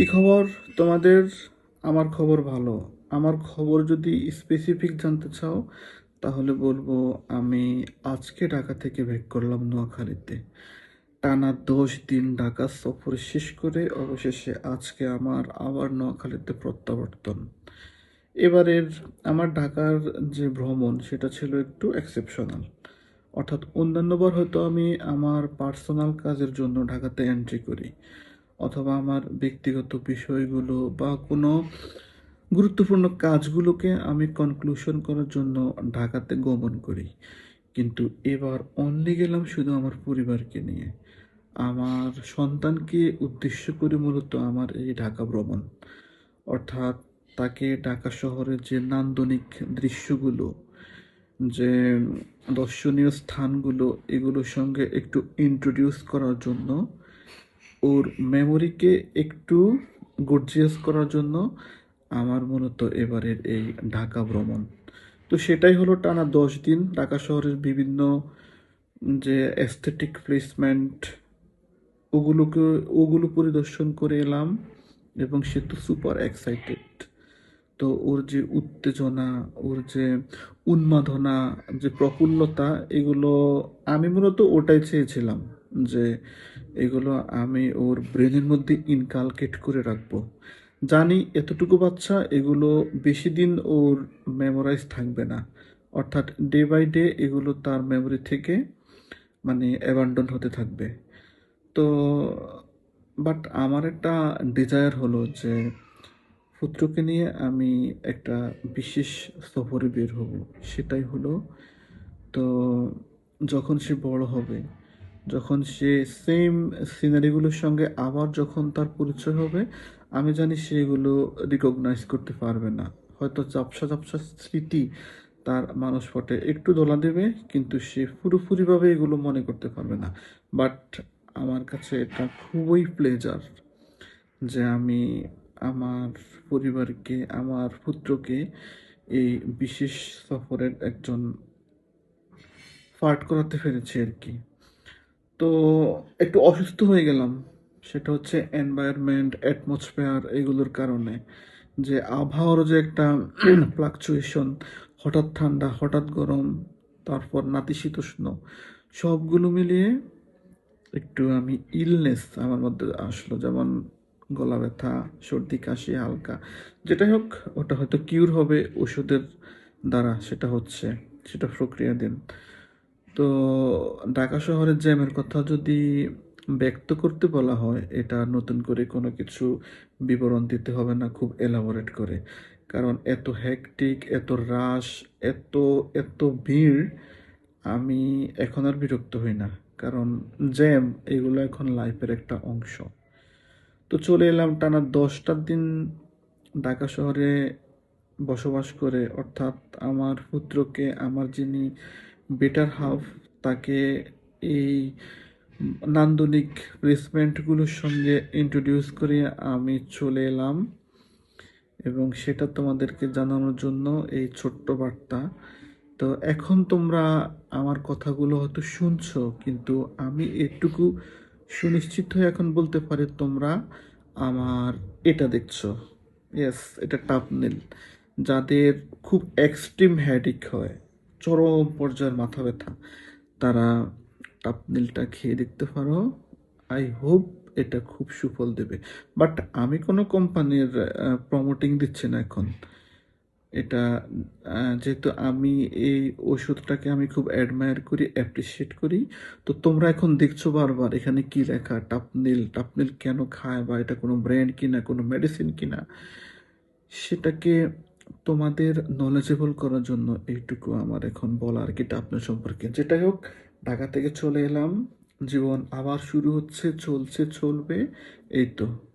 কি খবর? তোমাদের? আমার খবর ভালো। আমার খবর যদি স্পেসিফিক জানতে চাও, তাহলে বলব আমি আজকে ঢাকা থেকে ব্যাক করলাম নোয়াখালীতে। টানা দশ দিন ঢাকা সফর শেষ করে অবশেষে আজকে আমার আবার নোয়াখালীতে প্রত্যাবর্তন। এবারের আমার ঢাকার যে ভ্রমণ, সেটা ছিল একটু এক্সেপশনাল অর্থাৎ অন্যান্যবার হয়তো আমি আমার পার্সোনাল কাজের জন্য ঢাকাতে এন্ট্রি করি। অথবা আমার ব্যক্তিগত বিষয়গুলো বা কোনো গুরুত্বপূর্ণ কাজগুলোকে আমি কনক্লুশন করার জন্য ঢাকাতে গমন করি। কিন্তু এবার অনলি গেলাম শুধু আমার পরিবারকে নিয়ে। আমার সন্তানকে উদ্দেশ্য করে মূলত আমার এই ঢাকা ভ্রমণ। অর্থাৎ তাকে ঢাকা শহরের যে নান্দনিক দৃশ্যগুলো, যে দর্শনীয় স্থানগুলো, এগুলোর সঙ্গে একটু ইন্ট্রোডিউস করার জন্য ওর মেমোরিকে একটু গর্জিয়াস করার জন্য আমার মূলত এবারের এই ঢাকা ভ্রমণ। তো সেটাই হলো টানা দশ দিন ঢাকা শহরের বিভিন্ন যে অ্যাস্থেটিক প্লেসমেন্ট ওগুলোকে, ওগুলো পরিদর্শন করে এলাম এবং সে তো সুপার এক্সাইটেড তো ওর যে উত্তেজনা, ওর যে উন্মাদনা, যে প্রফুল্লতা, এগুলো আমি মূলত ওটাই চেয়েছিলাম। যে এগুলো আমি ওর ব্রেনের মধ্যে ইনকালকেট করে রাখব। জানি এতটুকু বাচ্চা, এগুলো বেশি দিন ওর মেমোরাইজ থাকবে না। অর্থাৎ ডে বাই ডে এগুলো তার মেমোরি থেকে মানে অ্যাবান্ডন হতে থাকবে। তো বাট আমার একটা ডিজায়ার হলো যে পুত্রকে নিয়ে আমি একটা বিশেষ সফরে বের হব। সেটাই হলো, তো যখন সে বড় হবে যখন সে সেম সিনারিগুলোর সঙ্গে আবার যখন তার পরিচয় হবে, আমি জানি সেগুলো রিকগনাইজ করতে পারবে না। হয়তো চাপসা চাপসা স্মৃতি তার মানসপটে একটু দোলা দেবে, কিন্তু সে পুরোপুরিভাবে এগুলো মনে করতে পারবে না। বাট আমার কাছে এটা খুবই প্লেজার যে আমি আমার পরিবারকে, আমার পুত্রকে এই বিশেষ সফরের একজন পার্ট করাতে পেরেছি আর কি। তো একটু অসুস্থ হয়ে গেলাম। সেটা হচ্ছে এনভায়রনমেন্ট অ্যাটমসফেয়ার এগুলোর কারণে। যে আবহাওয়ার যে একটা ফ্লাকচুয়েশন হঠাৎ ঠান্ডা, হঠাৎ গরম, তারপর নাতিশীতোষ্ণ, সবগুলো মিলিয়ে একটু আমি ইলনেস আমার মধ্যে আসলো। যেমন গলা ব্যথা, সর্দি, কাশি হালকা। যেটাই হোক, ওটা হয়তো কিউর হবে ওষুধের দ্বারা, সেটা হচ্ছে, সেটা প্রক্রিয়া দিন। তো ঢাকা শহরের জ্যামের কথা যদি ব্যক্ত করতে বলা হয়, এটা নতুন করে কোনো কিছু বিবরণ দিতে হবে না খুব এলাবোরেট করে। কারণ এত হ্যাকটিক এত রাশ এত এত ভিড়, আমি এখন আর বিরক্ত হই না। কারণ জ্যাম এগুলো এখন লাইফের একটা অংশ। তো চলে এলাম টানা দশটা দিন ঢাকা শহরে বসবাস করে। অর্থাৎ আমার পুত্রকে, আমার যিনি বেটার হাফ তাকে এই নান্দনিক প্লেসমেন্টগুলোর সঙ্গে ইন্ট্রোডিউস করে আমি চলে এলাম। এবং সেটা তোমাদেরকে জানানোর জন্য এই ছোট্ট বার্তা। তো এখন তোমরা আমার কথাগুলো হয়তো শুনছো, কিন্তু আমি এটুকু সুনিশ্চিত হয়ে এখন বলতে পারি তোমরা আমার এটা দেখছ। ইয়েস এটা টাপনেল যাদের খুব এক্সট্রিম হ্যাডিক হয়। চরম পর্যায়ের মাথা ব্যথা। তারা টাপনিলটা খেয়ে দেখতে পারো। আই হোপ এটা খুব সুফল দেবে। বাট আমি কোনো কোম্পানির প্রমোটিং দিচ্ছি না এখন। এটা যেহেতু আমি এই ওষুধটাকে আমি খুব অ্যাডমায়ার করি অ্যাপ্রিসিয়েট করি, তো তোমরা এখন দেখছ বারবার এখানে কি লেখা টাপনিল টাপনিল কেন খায় বা এটা কোনো ব্র্যান্ড কিনা, কোনো মেডিসিন কিনা? সেটাকে তোমাদের নলেজেবল করার জন্য এইটুকু আমার এখন বলা আর কি আপনার সম্পর্কে। যেটাই হোক, ঢাকা থেকে চলে এলাম। জীবন আবার শুরু হচ্ছে, চলছে, চলবে। এই তো।